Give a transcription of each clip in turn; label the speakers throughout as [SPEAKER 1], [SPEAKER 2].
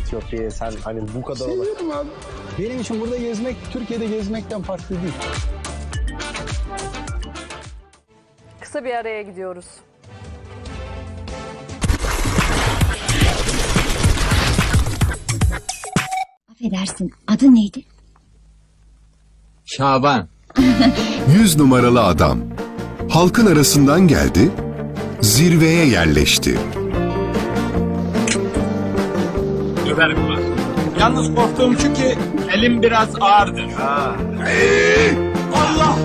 [SPEAKER 1] Etiyopya'ya sen hani bu kadar olan.
[SPEAKER 2] Seviyorum abi. Benim için burada gezmek Türkiye'de gezmekten farklı değil.
[SPEAKER 3] Kısa bir araya gidiyoruz.
[SPEAKER 4] Affedersin adı neydi?
[SPEAKER 5] Şaban.
[SPEAKER 6] 100 numaralı adam. Halkın arasından geldi, zirveye yerleşti.
[SPEAKER 5] Döverim ulan. Yalnız korktuğum şu ki elim biraz ağırdır. Allah!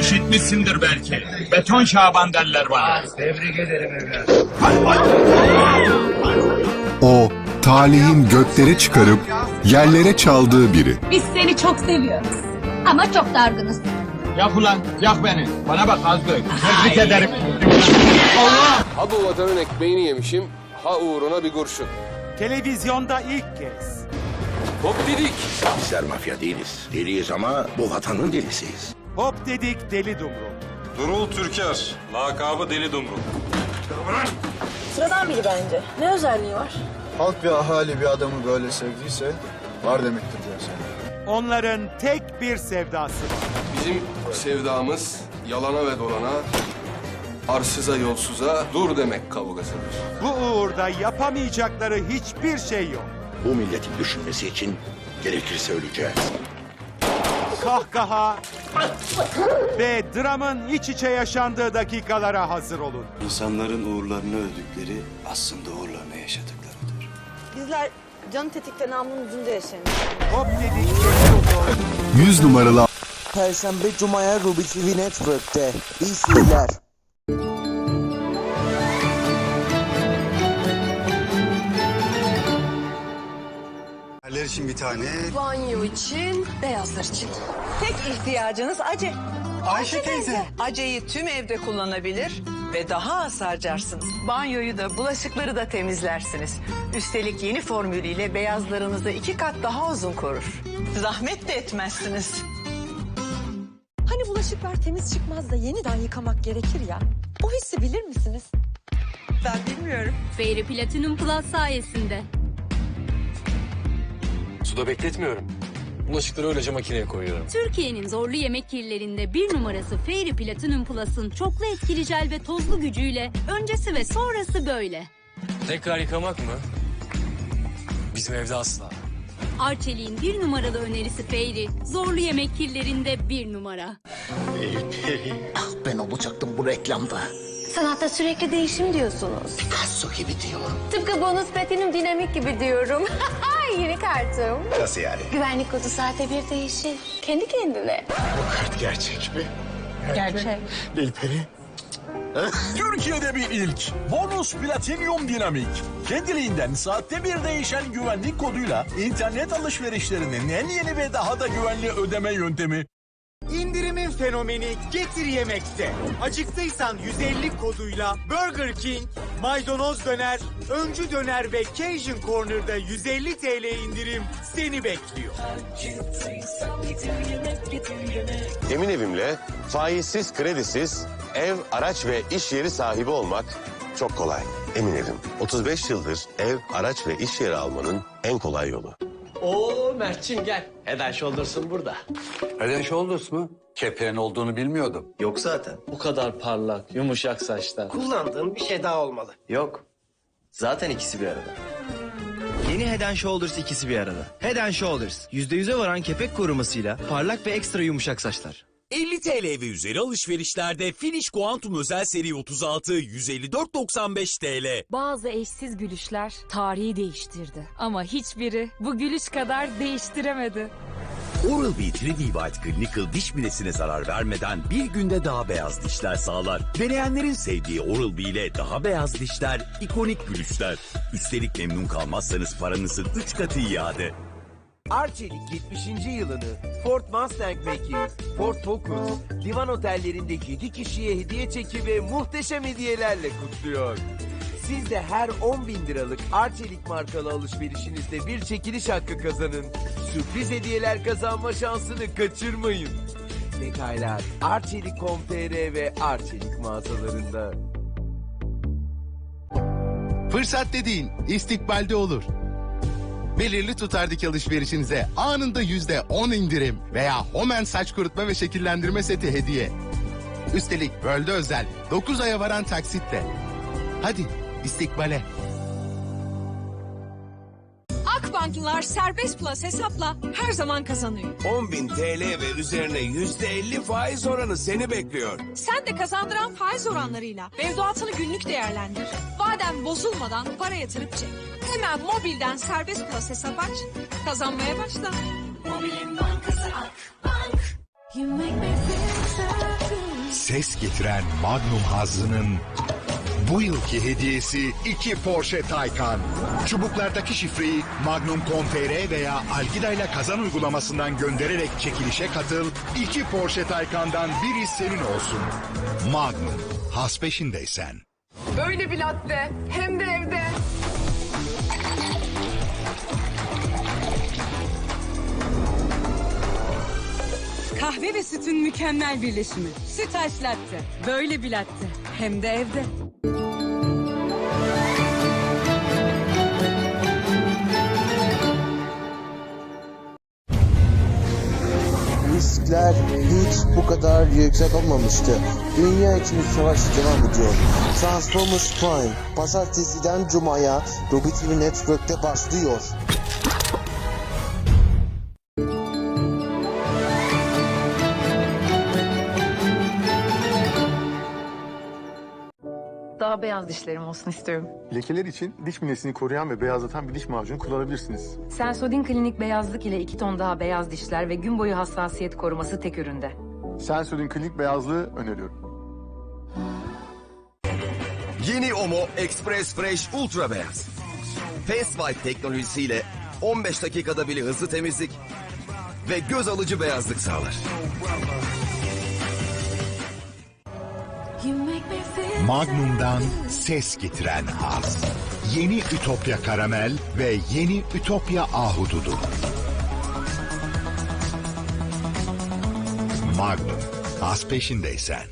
[SPEAKER 5] İşitmişsindir belki. Beton Şaban derler bana.
[SPEAKER 6] O, talihin göklere çıkarıp yerlere çaldığı biri.
[SPEAKER 4] Biz seni çok seviyoruz. Ama çok dargınız.
[SPEAKER 5] Yak ulan, yak beni. Bana bak Azgın. Tebrik ederim.
[SPEAKER 7] Ha bu vatanın ekmeğini yemişim, ha uğruna bir kurşun.
[SPEAKER 8] Televizyonda ilk kez.
[SPEAKER 7] Hop dedik.
[SPEAKER 9] Bizler mafya değiliz. Deliyiz ama bu vatanın delisiyiz.
[SPEAKER 8] Hop dedik deli dumru.
[SPEAKER 10] Durul Türker, lakabı Deli Dumrul.
[SPEAKER 3] Sıradan biri bence. Ne özelliği var?
[SPEAKER 2] Halk ve ahali bir adamı böyle sevdiyse var demektir diyorsun.
[SPEAKER 8] Onların tek bir sevdası var.
[SPEAKER 7] Bizim sevdamız yalana ve dolana, arsıza yolsuza dur demek kavgasıdır.
[SPEAKER 8] Bu uğurda yapamayacakları hiçbir şey yok.
[SPEAKER 9] Bu milletin düşünmesi için gerekirse öleceğiz.
[SPEAKER 8] Kahkaha ve dramın iç içe yaşandığı dakikalara hazır olun.
[SPEAKER 11] İnsanların uğurlarını öldükleri aslında uğurlarını yaşadıklarıdır.
[SPEAKER 3] Bizler canı tetikte namlunun ucunda yaşayan.
[SPEAKER 8] Hop dedik deli dumru.
[SPEAKER 6] 100 numaralı
[SPEAKER 12] Perşembe Cuma'ya Ruby TV Network'te. İyi seyirler.
[SPEAKER 2] Her için bir tane.
[SPEAKER 3] Banyo için, beyazlar için.
[SPEAKER 13] Tek ihtiyacınız ace.
[SPEAKER 2] Ayşe teyze.
[SPEAKER 13] Aceyi tüm evde kullanabilir ve daha az harcarsınız. Banyoyu da bulaşıkları da temizlersiniz. Üstelik yeni formülüyle beyazlarınızı iki kat daha uzun korur. Zahmet de etmezsiniz.
[SPEAKER 3] Hani bulaşıklar temiz çıkmaz da yeniden yıkamak gerekir ya. O hissi bilir misiniz?
[SPEAKER 13] Ben bilmiyorum.
[SPEAKER 4] Fairy Platinum Plus sayesinde.
[SPEAKER 10] Suda bekletmiyorum. Bulaşıkları öylece makineye koyuyorum.
[SPEAKER 4] Türkiye'nin zorlu yemek kirlerinde bir numarası Fairy Platinum Plus'ın çoklu etkili jel ve tozlu gücüyle öncesi ve sonrası böyle.
[SPEAKER 10] Tekrar yıkamak mı? Bizim evde asla.
[SPEAKER 4] Arçelik'in bir numaralı önerisi Fairy, zorlu yemek kirlerinde bir numara.
[SPEAKER 9] Ah ben olacaktım bu reklamda.
[SPEAKER 4] Sanatta sürekli değişim diyorsunuz.
[SPEAKER 9] Picasso gibi diyorum.
[SPEAKER 4] Tıpkı bonus platinum dinamik gibi diyorum. Yeni kartım.
[SPEAKER 9] Nasıl yani?
[SPEAKER 4] Güvenlik kodu saate bir değişir. Kendi kendine.
[SPEAKER 9] Bu kart gerçek mi?
[SPEAKER 4] Gerçek.
[SPEAKER 9] Nilperi.
[SPEAKER 11] Türkiye'de bir ilk. Bonus Platinum Dinamik. Kendiliğinden saatte bir değişen güvenlik koduyla internet alışverişlerinin en yeni ve daha da güvenli ödeme yöntemi.
[SPEAKER 8] İndirimin fenomeni Getir Yemek'te. Acıktıysan 150 koduyla Burger King, maydanoz döner, öncü döner ve Cajun Corner'da 150 TL indirim seni bekliyor.
[SPEAKER 7] Emin evimle faizsiz, kredisiz ev, araç ve iş yeri sahibi olmak çok kolay. Emin evim. 35 yıldır ev, araç ve iş yeri almanın en kolay yolu.
[SPEAKER 5] Oo Mert'cim gel. Head and Shoulders'ın burada.
[SPEAKER 11] Head and Shoulders mı? Keplerin olduğunu bilmiyordum.
[SPEAKER 12] Yok zaten.
[SPEAKER 5] Bu kadar parlak, yumuşak saçlar.
[SPEAKER 12] Kullandığım bir şey daha olmalı.
[SPEAKER 5] Yok. Zaten ikisi bir arada.
[SPEAKER 12] Yeni Head and Shoulders ikisi bir arada. Head and Shoulders %100'e varan kepek korumasıyla parlak ve ekstra yumuşak saçlar.
[SPEAKER 11] 50 TL ve üzeri alışverişlerde Finish Quantum özel seri 36 154.95 TL.
[SPEAKER 3] Bazı eşsiz gülüşler tarihi değiştirdi. Ama hiçbiri bu gülüş kadar değiştiremedi.
[SPEAKER 11] Oral-B 3D White Clinical diş bilesine zarar vermeden bir günde daha beyaz dişler sağlar. Deneyenlerin sevdiği Oral-B ile daha beyaz dişler, ikonik gülüşler. Üstelik memnun kalmazsanız paranızın 3 katı iade.
[SPEAKER 12] Arçelik 70. yılını Ford Mustang Mach-E, Ford Focus, divan otellerinde 7 kişiye hediye çeki ve muhteşem hediyelerle kutluyor. Siz de her 10 bin liralık Arçelik markalı alışverişinizde bir çekiliş hakkı kazanın. Sürpriz hediyeler kazanma şansını kaçırmayın. Detaylar Arçelik.com.tr ve Arçelik mağazalarında.
[SPEAKER 6] Fırsat dediğin istikbalde olur.
[SPEAKER 2] Belirli tutardık alışverişinize anında %10 indirim veya Homen saç kurutma ve şekillendirme seti hediye. Üstelik World'e özel 9 aya varan taksitle. Hadi istikbale.
[SPEAKER 14] Akbanklılar serbest plus hesapla her zaman kazanıyor.
[SPEAKER 12] 10.000 TL ve üzerine %50 faiz oranı seni bekliyor.
[SPEAKER 14] Sen de kazandıran faiz oranlarıyla mevduatını günlük değerlendir. Vaden bozulmadan para yatırıp çek. Hemen mobilden serbest plus hesap aç. Kazanmaya başla. Mobilin bankası Akbank.
[SPEAKER 15] Ses getiren Magnum Hazzı'nın bu yılki hediyesi iki Porsche Taycan. Çubuklardaki şifreyi Magnum.com.tr veya Algida ile kazan uygulamasından göndererek çekilişe katıl. İki Porsche Taycan'dan biri senin olsun. Magnum, has peşindeysen.
[SPEAKER 16] Böyle bir latte hem de evde.
[SPEAKER 17] Kahve ve sütün mükemmel birleşimi. Sütaş latte. Böyle bir latte. Hem de evde.
[SPEAKER 18] Riskler hiç bu kadar yüksek olmamıştı. Dünya için savaş devam ediyor. Transformers Prime, pazartesiden cumaya Ruby TV Network'te başlıyor.
[SPEAKER 19] Daha beyaz dişlerim olsun istiyorum.
[SPEAKER 20] Lekeler için diş minesini koruyan ve beyazlatan bir diş macunu kullanabilirsiniz.
[SPEAKER 19] Sensodin Klinik beyazlık ile iki ton daha beyaz dişler ve gün boyu hassasiyet koruması tek üründe.
[SPEAKER 20] Sensodyne klinik beyazlığı öneriyorum.
[SPEAKER 11] Yeni Omo Express Fresh Ultra Beyaz. Fast White teknolojisiyle 15 dakikada bile hızlı temizlik ve göz alıcı beyazlık sağlar.
[SPEAKER 15] Magnum'dan ses getiren haz. Yeni Ütopya Karamel ve yeni Ütopya Ahududu. Magnum, haz peşindeysen.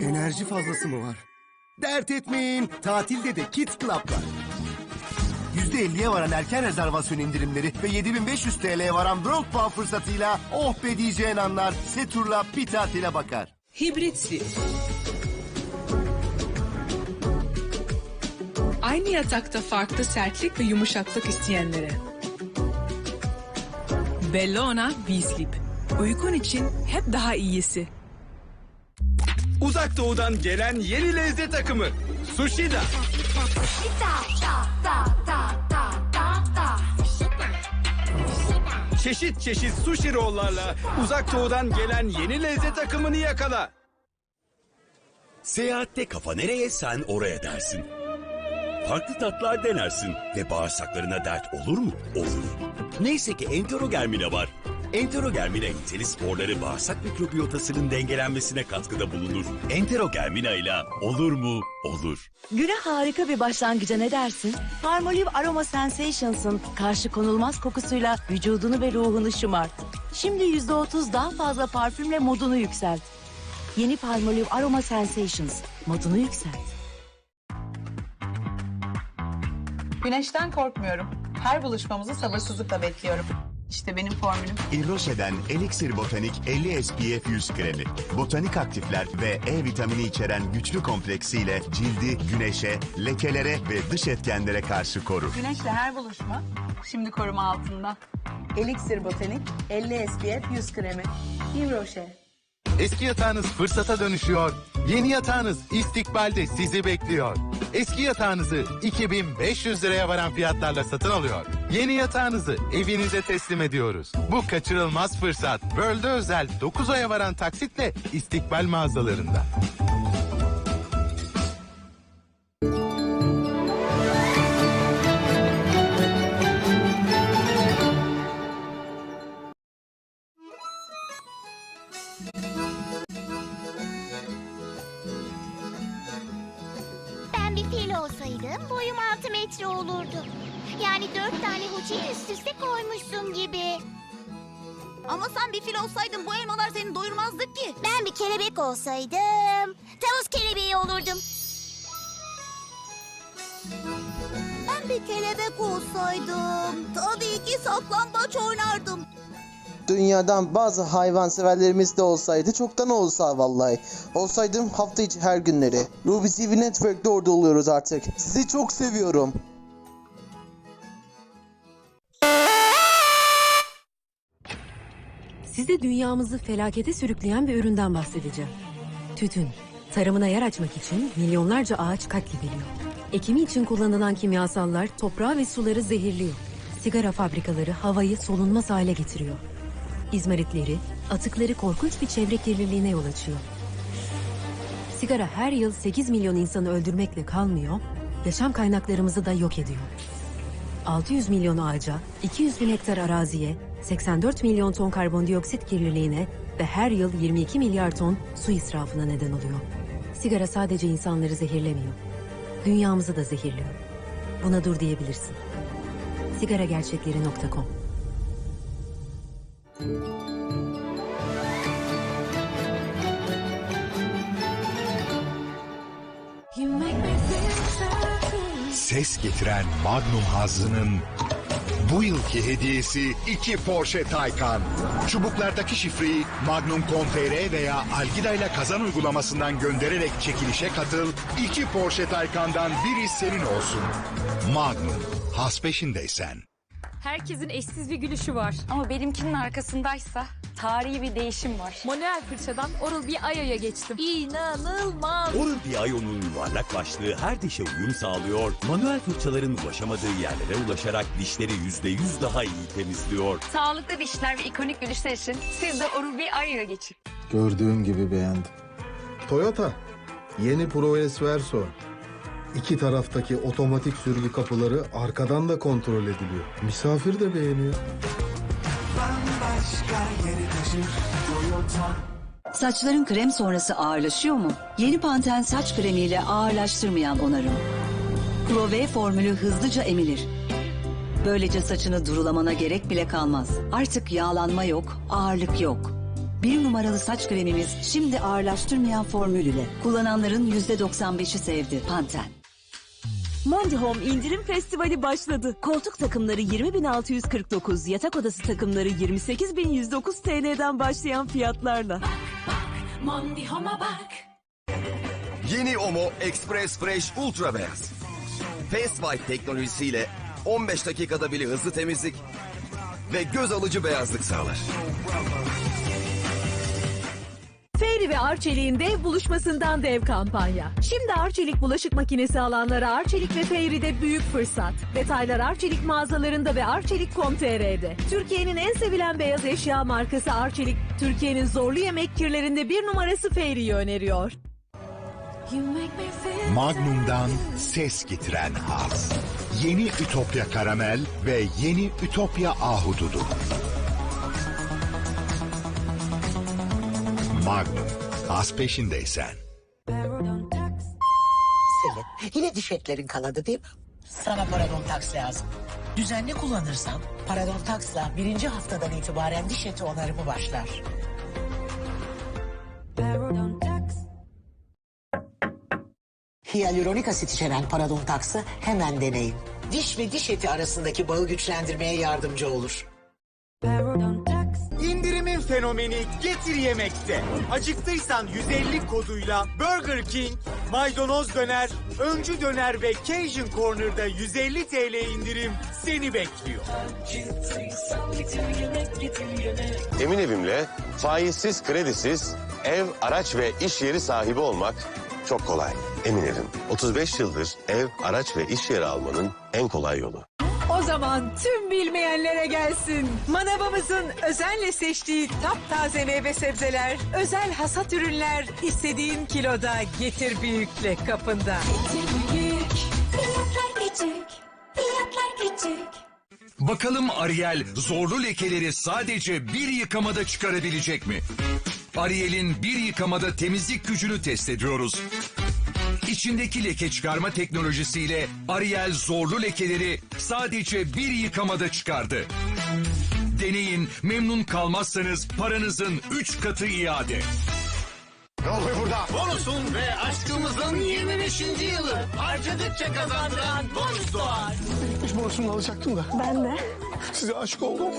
[SPEAKER 21] Enerji fazlası mı var? Dert etmeyin. Tatilde de Kids Club var. %50'ye varan erken rezervasyon indirimleri ve 7500 TL'ye varan World Power fırsatıyla oh be diyeceğin anlar Setur'la bir tatile bakar.
[SPEAKER 22] Hibrit Sleep. Aynı yatakta farklı sertlik ve yumuşaklık isteyenlere. Bellona V-Sleep. Uykun için hep daha iyisi.
[SPEAKER 5] Uzak doğudan gelen yeni lezzet akımı. Sushi da. Çeşit çeşit sushi rollarla uzak doğudan gelen yeni lezzet akımını yakala.
[SPEAKER 11] Seyahatte kafa nereye sen oraya dersin. Farklı tatlar denersin ve bağırsaklarına dert olur mu? Olur. Neyse ki Enterogermina var. Enterogermina inteli sporları bağırsak mikrobiyotasının dengelenmesine katkıda bulunur. Enterogermina ile olur mu? Olur.
[SPEAKER 23] Güne harika bir başlangıca ne dersin? Palmolive Aroma Sensations'ın karşı konulmaz kokusuyla vücudunu ve ruhunu şımart. Şimdi yüzde otuz daha fazla parfümle modunu yükselt. Yeni Palmolive Aroma Sensations. Modunu yükselt.
[SPEAKER 13] Güneşten korkmuyorum. Her buluşmamızı sabırsızlıkla bekliyorum. İşte benim formülüm.
[SPEAKER 15] Irroşe'den Elixir Botanik 50 SPF 100 kremi. Botanik aktifler ve E vitamini içeren güçlü kompleksiyle cildi güneşe, lekelere ve dış etkenlere karşı korur.
[SPEAKER 13] Güneşle her buluşma şimdi koruma altında. Elixir Botanik 50 SPF 100 kremi. Rocher.
[SPEAKER 2] Eski yatağınız fırsata dönüşüyor. Yeni yatağınız istikbalde sizi bekliyor. Eski yatağınızı 2500 liraya varan fiyatlarla satın alıyor. Yeni yatağınızı evinize teslim ediyoruz. Bu kaçırılmaz fırsat World'e özel 9 aya varan taksitle istikbal mağazalarında.
[SPEAKER 24] Olsaydım tavus kelebeği olurdum. Ben bir kelebek olsaydım. Tabii ki saklambaç oynardım.
[SPEAKER 18] Dünyadan bazı hayvan severlerimiz de olsaydı çoktan olsa vallahi. Olsaydım hafta içi her günleri. Ruby TV Network'te orada oluyoruz artık. Sizi çok seviyorum.
[SPEAKER 25] Dünyamızı felakete sürükleyen bir üründen bahsedeceğim. Tütün. Tarımına yer açmak için milyonlarca ağaç katlediliyor. Ekimi için kullanılan kimyasallar toprağı ve suları zehirliyor. Sigara fabrikaları havayı solunmaz hale getiriyor. İzmaritleri, atıkları korkunç bir çevre kirliliğine yol açıyor. Sigara her yıl 8 milyon insanı öldürmekle kalmıyor, yaşam kaynaklarımızı da yok ediyor. 600 milyon ağaca, 200 bin hektar araziye, 84 milyon ton karbondioksit kirliliğine ve her yıl 22 milyar ton su israfına neden oluyor. Sigara sadece insanları zehirlemiyor. Dünyamızı da zehirliyor. Buna dur diyebilirsin. Sigaragerçekleri.com
[SPEAKER 15] Ses getiren Magnum Hazzı'nın bu yılki hediyesi 2 Porsche Taycan. Çubuklardaki şifreyi Magnum.com.tr veya Algida ile kazan uygulamasından göndererek çekilişe katıl. 2 Porsche Taycan'dan biri senin olsun. Magnum, has peşindeysen.
[SPEAKER 26] Herkesin eşsiz bir gülüşü var. Ama benimkinin arkasındaysa tarihi bir değişim var. Manuel fırçadan Oral-B Ayo'ya geçtim. İnanılmaz.
[SPEAKER 11] Oral-B Ion'un yuvarlak başlığı her dişe uyum sağlıyor. Manuel fırçaların ulaşamadığı yerlere ulaşarak dişleri %100 daha iyi temizliyor.
[SPEAKER 26] Sağlıklı dişler ve ikonik gülüşler için siz de Oral-B Ayo'ya geçin.
[SPEAKER 20] Gördüğüm gibi beğendim. Toyota. Yeni Pro Verso. İki taraftaki otomatik sürgü kapıları arkadan da kontrol ediliyor. Misafir de beğeniyor.
[SPEAKER 27] Saçların krem sonrası ağırlaşıyor mu? Yeni Panten saç kremiyle ağırlaştırmayan onarım. Pro-V formülü hızlıca emilir. Böylece saçını durulamana gerek bile kalmaz. Artık yağlanma yok, ağırlık yok. Bir numaralı saç kremimiz şimdi ağırlaştırmayan formül. Kullananların %95'i sevdi Panten.
[SPEAKER 28] Monday Home indirim festivali başladı. Koltuk takımları 20.649, yatak odası takımları 28.109 TL'den başlayan fiyatlarla.
[SPEAKER 6] Monday Home'a bak.
[SPEAKER 29] Yeni Omo Express Fresh Ultra Beyaz. Fast White teknolojisiyle 15 dakikada bile hızlı temizlik ve göz alıcı beyazlık sağlar.
[SPEAKER 30] Fairy ve Arçelik'in dev buluşmasından dev kampanya. Şimdi Arçelik bulaşık makinesi alanlara Arçelik ve Fairy'de büyük fırsat. Detaylar Arçelik mağazalarında ve Arçelik.com.tr'de. Türkiye'nin en sevilen beyaz eşya markası Arçelik, Türkiye'nin zorlu yemek kirlerinde bir numarası Fairy'yi öneriyor.
[SPEAKER 15] Magnum'dan ses getiren haz. Yeni Ütopya Karamel ve yeni Ütopya Ahududu. Magnum, haz peşindeysen.
[SPEAKER 9] Selin, yine diş etlerin kanadı değil mi? Sana Parodontax lazım. Düzenli kullanırsan Parodontax'la birinci haftadan itibaren diş eti onarımı başlar. Hyaluronik asit içeren Parodontax'ı hemen deneyin. Diş ve diş eti arasındaki bağı güçlendirmeye yardımcı olur.
[SPEAKER 8] İndirimin fenomeni Getir Yemek'te. Acıktıysan 150 koduyla Burger King, maydanoz döner, öncü döner ve Cajun Corner'da 150 TL indirim seni bekliyor.
[SPEAKER 7] Emin Evim'le faizsiz kredisiz ev, araç ve iş yeri sahibi olmak çok kolay. Emin Evim 35 yıldır ev, araç ve iş yeri almanın en kolay yolu.
[SPEAKER 13] O zaman tüm bilmeyenlere gelsin. Manavımızın özenle seçtiği taptaze meyve sebzeler, özel hasat ürünler istediğin kiloda getir büyükle kapında.
[SPEAKER 31] Bakalım Ariel zorlu lekeleri sadece bir yıkamada çıkarabilecek mi? Ariel'in bir yıkamada temizlik gücünü test ediyoruz. İçindeki leke çıkarma teknolojisiyle Ariel zorlu lekeleri sadece bir yıkamada çıkardı. Deneyin, memnun kalmazsanız paranızın üç katı iade.
[SPEAKER 6] Ne oluyor burada?
[SPEAKER 30] Bonusun ve aşkımızın 25. yılı. Harcadıkça kazandıran bonus doğar.
[SPEAKER 32] Hiç bonusunu alacaktım da.
[SPEAKER 3] Ben de.
[SPEAKER 32] Size aşık oldum.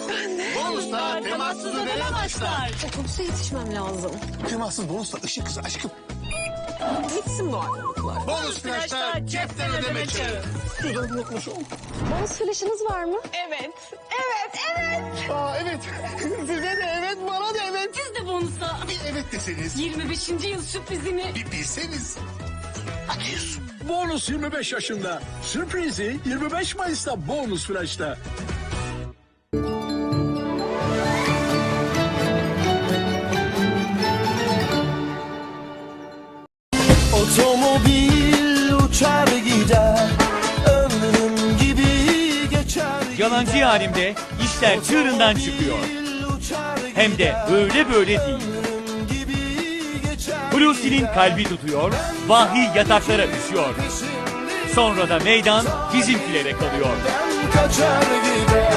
[SPEAKER 30] Bonusla temassız ödeme başlar.
[SPEAKER 3] Otobüse yetişmem lazım.
[SPEAKER 32] Temassız bonusla ışık hızı aşkım.
[SPEAKER 3] Bitsin bu
[SPEAKER 30] Bonus flaşta cepten ödeme çağı.
[SPEAKER 32] Cüzdanımı unutmuşum.
[SPEAKER 3] Bonus flaşınız var mı?
[SPEAKER 33] Evet. Evet, evet.
[SPEAKER 32] Aa evet. Size de evet, bana da evet.
[SPEAKER 27] Siz de bonusa.
[SPEAKER 32] Bir evet deseniz.
[SPEAKER 27] 25. yıl sürprizini.
[SPEAKER 32] Bir bilseniz.
[SPEAKER 34] Bonus 25 yaşında. Sürprizi 25 Mayıs'ta Bonus Flash'ta.
[SPEAKER 35] Otomobil uçar gider Ömrüm gibi geçer
[SPEAKER 4] Yalancı yarimde işler çığırından çıkıyor. Hem de öyle böyle değil. Hulusi'nin kalbi tutuyor, vahiy yataklara düşüyor. Sonra da meydan bizimkilere kalıyor.
[SPEAKER 35] Kaçar gider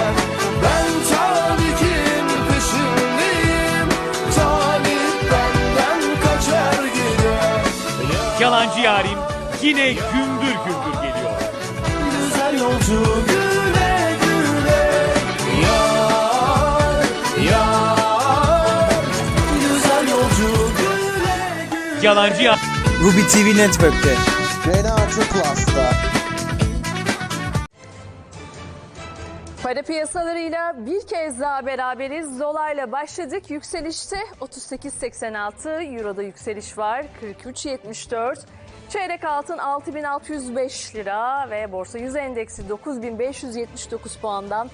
[SPEAKER 4] Yalancı yarim yine gümbür gümbür geliyor.
[SPEAKER 35] Güzel yolcu güle güle Yar yar Güzel yolcu güle
[SPEAKER 4] Yalancı yarim.
[SPEAKER 18] Ruby TV Network'te. Rena Arthur Plus'ta.
[SPEAKER 36] Para piyasalarıyla bir kez daha beraberiz. Dolarla başladık. Yükselişte 38.86, Euro'da yükseliş var 43.74. Çeyrek altın 6605 lira ve borsa 100 endeksi 9579 puandan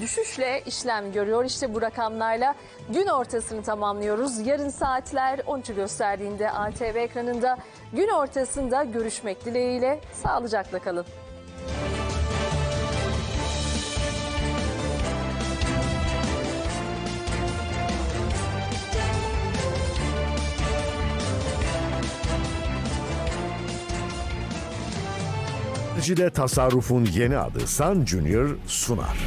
[SPEAKER 36] düşüşle işlem görüyor. İşte bu rakamlarla gün ortasını tamamlıyoruz. Yarın saatler 13'ü gösterdiğinde ATV ekranında gün ortasında görüşmek dileğiyle sağlıcakla kalın.
[SPEAKER 37] Enerjide tasarrufun yeni adı Sun Junior sunar.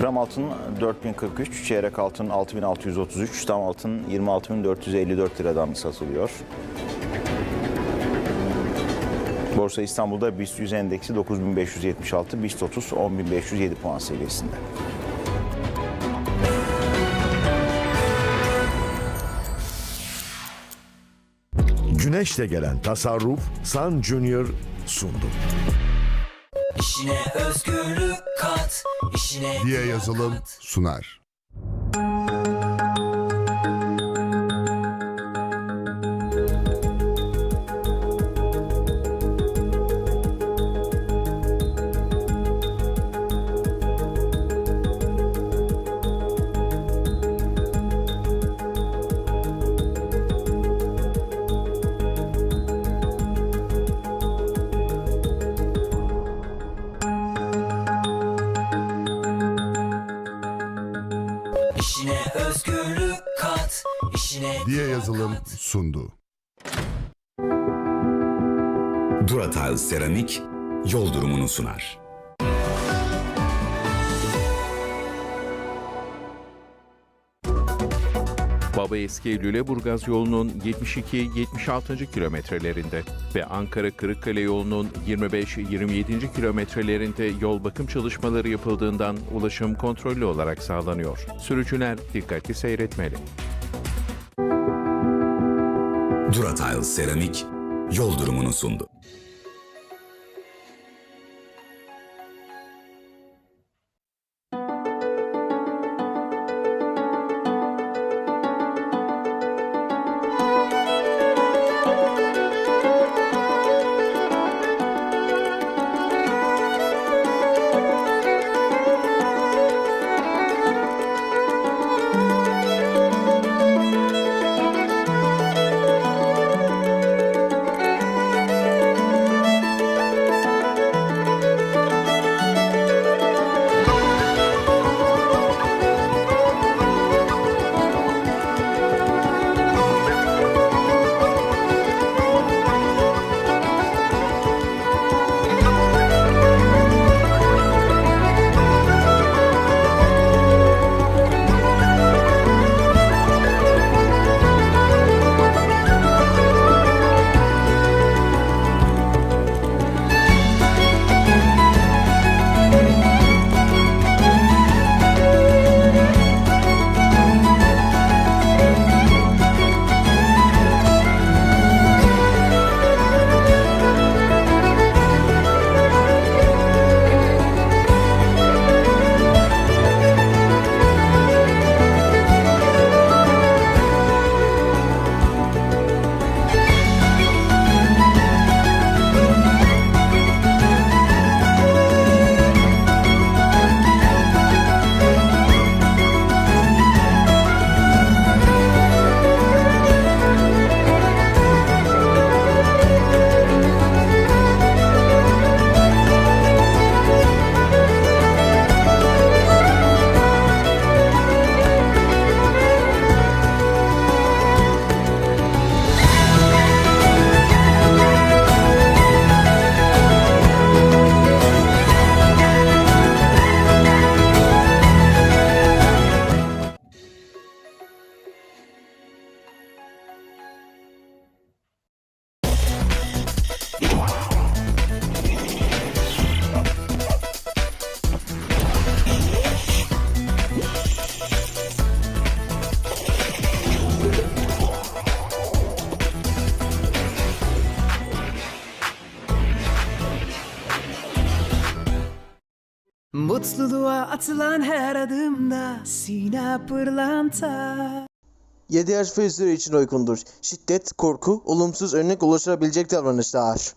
[SPEAKER 2] Gram altın 4043, çeyrek altın 6633, tam altın 26454 liradan satılıyor. Borsa İstanbul'da BIST 100 endeksi 9576, BIST 30 10507 puan seviyesinde.
[SPEAKER 37] Güneşle gelen tasarruf Sun Junior sundu.
[SPEAKER 27] İşine özgürlük kat. İşine
[SPEAKER 6] diye yazılım sunar. Diye yazılım sundu.
[SPEAKER 38] Duratile Seramik yol durumunu sunar.
[SPEAKER 39] Baba Eski Lüleburgaz yolunun 72-76. kilometrelerinde ve Ankara Kırıkkale yolunun 25-27. kilometrelerinde yol bakım çalışmaları yapıldığından ulaşım kontrollü olarak sağlanıyor. Sürücüler dikkatli seyretmeli.
[SPEAKER 38] Duratile Seramik yol durumunu sundu.
[SPEAKER 40] Mutluluğa atılan her adımda Sina pırlanta
[SPEAKER 18] 7 yaş ve üzeri için uygundur. Şiddet, korku, olumsuz örnek oluşturabilecek davranışlar.